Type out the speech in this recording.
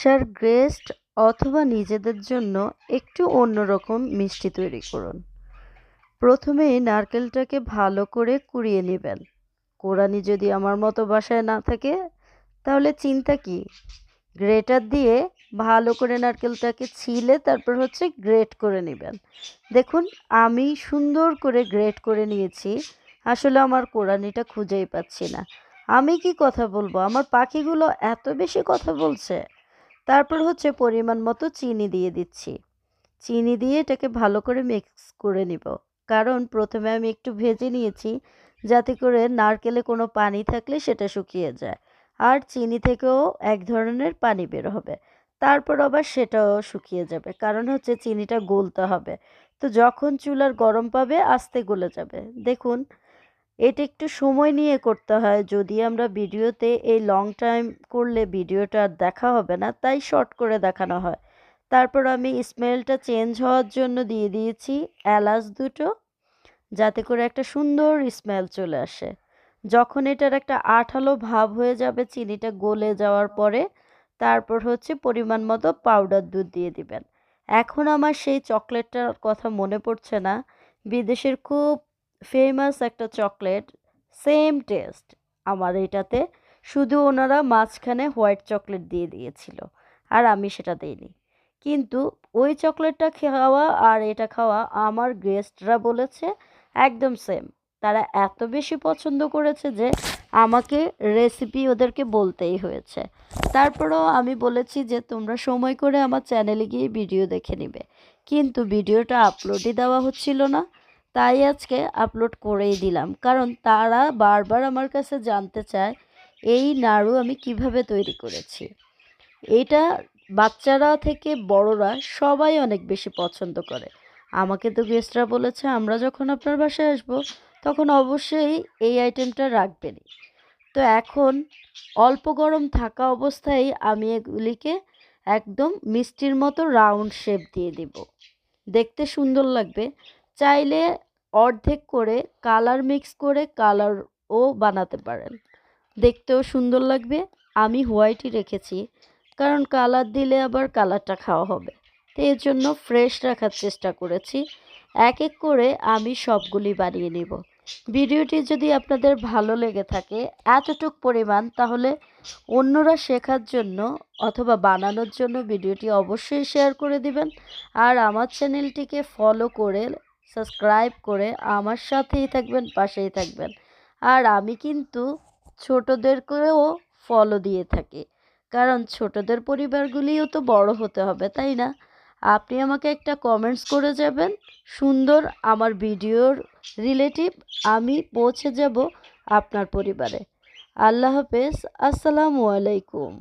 বাসার গেস্ট অথবা নিজেদের জন্য একটু অন্যরকম মিষ্টি তৈরি করুন। প্রথমে নারকেলটাকে ভালো করে কুড়িয়ে নেবেন। কোরানি যদি আমার মতো বাসায় না থাকে, তাহলে চিন্তা কি? গ্রেটার দিয়ে ভালো করে নারকেলটাকে ছিলে তারপর হচ্ছে গ্রেট করে নেবেন। দেখুন, আমি সুন্দর করে গ্রেট করে নিয়েছি। আসলে আমার কোরানিটা খুঁজেই পাচ্ছি না। আমি কি কথা বলব? আমার পাখিগুলো এত বেশি কথা বলছে। তারপর হচ্ছে পরিমাণ মতো চিনি দিয়ে দিচ্ছি। চিনি দিয়ে এটাকে ভালো করে মিক্স করে নিব। কারণ প্রথমে আমি একটু ভেজে নিয়েছি যাতে করে নারকেলে কোনো পানি থাকলে সেটা শুকিয়ে যায়। আর চিনি থেকেও এক ধরনের পানি বের হবে। তারপর আবার সেটাও শুকিয়ে যাবে। কারণ হচ্ছে চিনিটা গলতে হবে। তো যখন চুলার গরম পাবে আস্তে গলে যাবে। দেখুন এটা একটু সময় নিয়ে করতে হয়। যদি আমরা ভিডিওতে এই লং টাইম করলে ভিডিওটা আর দেখা হবে না, তাই শর্ট করে দেখানো হয়। তারপর আমি স্মেলটা চেঞ্জ হওয়ার জন্য দিয়ে দিয়েছি এলাচ দুটো, যাতে করে একটা সুন্দর স্মেল চলে আসে। যখন এটার একটা আঠালো ভাব হয়ে যাবে, চিনিটা গলে যাওয়ার পরে তারপর হচ্ছে পরিমাণ মতো পাউডার দুধ দিয়ে দিবেন। এখন আমার সেই চকলেটটার কথা মনে পড়ছে না। বিদেশের খুব ফেমাস একটা চকলেট সেম টেস্ট আমার এটাতে শুধু ওনারা মাঝখানে হোয়াইট চকলেট দিয়ে দিয়েছিল, আর আমি সেটা দিইনি। কিন্তু ওই চকলেটটা খাওয়া আর এটা খাওয়া আমার গেস্টরা বলেছে একদম সেম তারা এত বেশি পছন্দ করেছে যে আমাকে রেসিপি ওদেরকে বলতেই হয়েছে। তারপরেও আমি বলেছি যে তোমরা সময় করে আমার চ্যানেলে গিয়ে ভিডিও দেখে নিবে। কিন্তু ভিডিওটা আপলোডই দেওয়া হচ্ছিল না। তাই আজকে আপলোড করেই দিলাম। কারণ তারা বারবার আমার কাছে জানতে চায়, এই নাড়ু আমি কীভাবে তৈরি করেছি। এটা বাচ্চারা থেকে বড়রা সবাই অনেক বেশি পছন্দ করে। আমাকে তো গেস্টরা বলেছে, আমরা যখন আপনার বাসায় আসব, তখন অবশ্যই এই আইটেমটা রাখবেনই। তো এখন অল্প গরম থাকা অবস্থায় আমি এগুলিকে একদম মিষ্টির মতো রাউন্ড শেপ দিয়ে দিব। দেখতে সুন্দর লাগবে। চাইলে অর্ধেক করে কালার মিক্স করে কালারও বানাতে পারেন। দেখতেও সুন্দর লাগবে। আমি হোয়াইটই রেখেছি, কারণ কালার দিলে আবার কালারটা খাওয়া হবে। তো এর জন্য ফ্রেশ রাখার চেষ্টা করেছি। এক এক করে আমি সবগুলি বানিয়ে নিব। ভিডিওটি যদি আপনাদের ভালো লেগে থাকে এতটুক পরিমাণ, তাহলে অন্যরা শেখার জন্য অথবা বানানোর জন্য ভিডিওটি অবশ্যই শেয়ার করে দিবেন। আর আমার চ্যানেলটিকে ফলো করে সাবস্ক্রাইব করে আমার সাথেই থাকবেন, পাশেই থাকবেন। আর আমি কিন্তু ছোটদেরকেও ফলো দিয়ে থাকি। কারণ ছোটদের পরিবারগুলিও তো বড় হতে হবে, তাই না? আপনি আমাকে একটা কমেন্টস করে যাবেন, সুন্দর আমার ভিডিওর রিলেটিভ আমি পৌঁছে যাব আপনার পরিবারে। আল্লাহ হাফেজ, আসসালামু আলাইকুম।